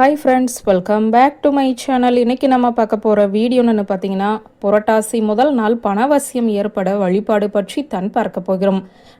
Hi friends welcome back to my channel இன்னைக்கு நம்ம பார்க்க போகிற வீடியோன்னு பார்த்தீங்கன்னா புரட்டாசி முதல் நாள் பணவசியம் ஏற்பட வழிபாடு பற்றி தன் பார்க்க போகிறோம்.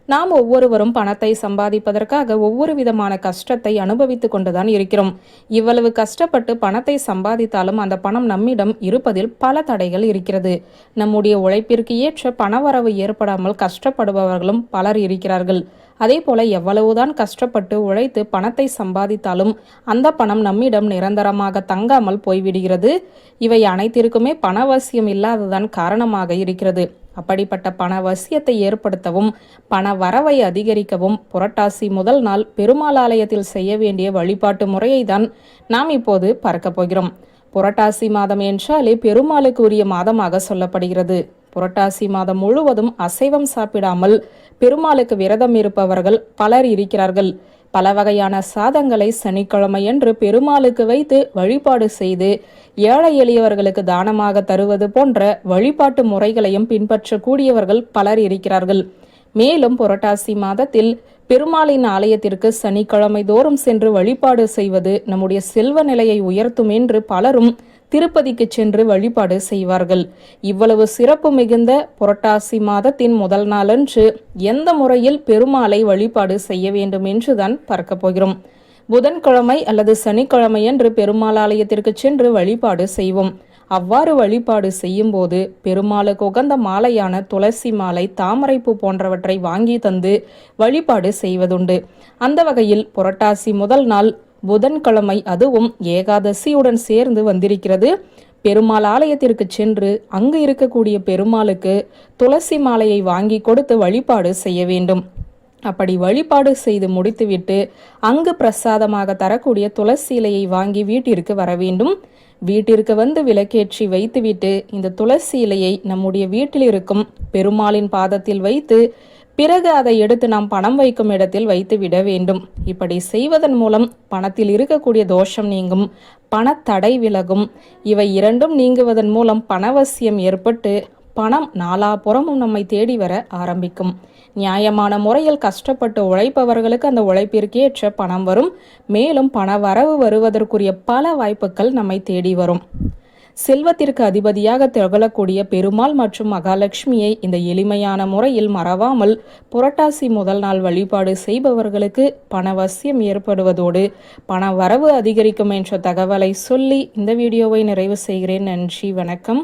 நாம் ஒவ்வொருவரும் பணத்தை சம்பாதிப்பதற்காக ஒவ்வொரு விதமான கஷ்டத்தை அனுபவித்து கொண்டுதான் இருக்கிறோம். இவ்வளவு கஷ்டப்பட்டு பணத்தை சம்பாதித்தாலும் அந்த பணம் நம்மிடம் இருப்பதில் பல தடைகள் இருக்கிறது. நம்முடைய உழைப்பிற்கு ஏற்ற பணவரவு ஏற்படாமல் கஷ்டப்படுபவர்களும் பலர் இருக்கிறார்கள். அதே போல எவ்வளவுதான் கஷ்டப்பட்டு உழைத்து பணத்தை சம்பாதித்தாலும் அந்த பணம் நம்மிடம் நிரந்தரமாக தங்காமல் போய்விடுகிறது. இவை அனைத்திற்குமே பணவசியம் இல்லாததான் காரணமாக இருக்கிறது. அப்படிப்பட்ட பணவசியத்தை ஏற்படுத்தவும் பண வரவை அதிகரிக்கவும் புரட்டாசி முதல் நாள் பெருமாள் ஆலயத்தில் செய்ய வேண்டிய வழிபாட்டு முறையை தான் நாம் இப்போது பார்க்கப் போகிறோம். புரட்டாசி மாதம் என்றாலே பெருமாளுக்கு உரிய மாதமாக சொல்லப்படுகிறது. புரட்டாசி மாதம் முழுவதும் அசைவம் சாப்பிடாமல் பெருமாளுக்கு விரதம் இருப்பவர்கள் பலர் இருக்கிறார்கள். பல வகையான சாதங்களை சனிக்கிழமையன்று பெருமாளுக்கு வைத்து வழிபாடு செய்து ஏழை எளியவர்களுக்கு தானமாக தருவது போன்ற வழிபாட்டு முறைகளையும் பின்பற்றக்கூடியவர்கள் பலர் இருக்கிறார்கள். மேலும் புரட்டாசி மாதத்தில் பெருமாளின் ஆலயத்திற்கு சனிக்கிழமை தோறும் சென்று வழிபாடு செய்வது நம்முடைய செல்வ நிலையை உயர்த்தும் என்று பலரும் திருப்பதிக்கு சென்று வழிபாடு செய்வார்கள். இவ்வளவு சிறப்பு மிகுந்த புரட்டாசி மாதத்தின் முதல் நாளன்று எந்த முறையில் பெருமாளை வழிபாடு செய்ய வேண்டும் என்றுதான் பார்க்கப் போகிறோம். புதன்கிழமை அல்லது சனிக்கிழமை என்று பெருமாள் ஆலயத்திற்கு சென்று வழிபாடு செய்வோம். அவ்வாறு வழிபாடு செய்யும்போது பெருமாளுக்கு உகந்த மாலையான துளசி மாலை தாமரைப்பூ போன்றவற்றை வாங்கி தந்து வழிபாடு செய்வதுண்டு. அந்த வகையில் புரட்டாசி முதல் நாள் புதன்கிழமை அதுவும் ஏகாதசியுடன் சேர்ந்து வந்திருக்கிறது. பெருமாள் ஆலயத்திற்கு சென்று அங்கு இருக்கக்கூடிய பெருமாளுக்கு துளசி மாலையை வாங்கி கொடுத்து வழிபாடு செய்ய வேண்டும். அப்படி வழிபாடு செய்து முடித்துவிட்டு அங்கு பிரசாதமாக தரக்கூடிய துளசி இலையை வாங்கி வீட்டிற்கு வர வேண்டும். வீட்டிற்கு வந்து விளக்கேற்றி வைத்துவிட்டு இந்த துளசி இலையை நம்முடைய வீட்டில் இருக்கும் பெருமாளின் பாதத்தில் வைத்து பிறகு அதை எடுத்து நாம் பணம் வைக்கும் இடத்தில் வைத்து விட வேண்டும். இப்படி செய்வதன் மூலம் பணத்தில் இருக்கக்கூடிய தோஷம் நீங்கும் பணத்தடை விலகும். இவை இரண்டும் நீங்குவதன் மூலம் பணவசியம் ஏற்பட்டு பணம் நாலாபுறமும் நம்மை தேடி வர ஆரம்பிக்கும். நியாயமான முறையில் கஷ்டப்பட்டு உழைப்பவர்களுக்கு அந்த உழைப்பிற்கேற்ற பணம் வரும். மேலும் பண வரவு வருவதற்குரிய பல வாய்ப்புகள் நம்மை தேடி வரும். செல்வத்திற்கு அதிபதியாக திகழக்கூடிய பெருமாள் மற்றும் மகாலட்சுமியை இந்த எளிமையான முறையில் மறவாமல் புரட்டாசி முதல் நாள் வழிபாடு செய்பவர்களுக்கு பணவசியம் ஏற்படுவதோடு பண வரவு அதிகரிக்கும் என்ற தகவலை சொல்லி இந்த வீடியோவை நிறைவு செய்கிறேன். நன்றி வணக்கம்.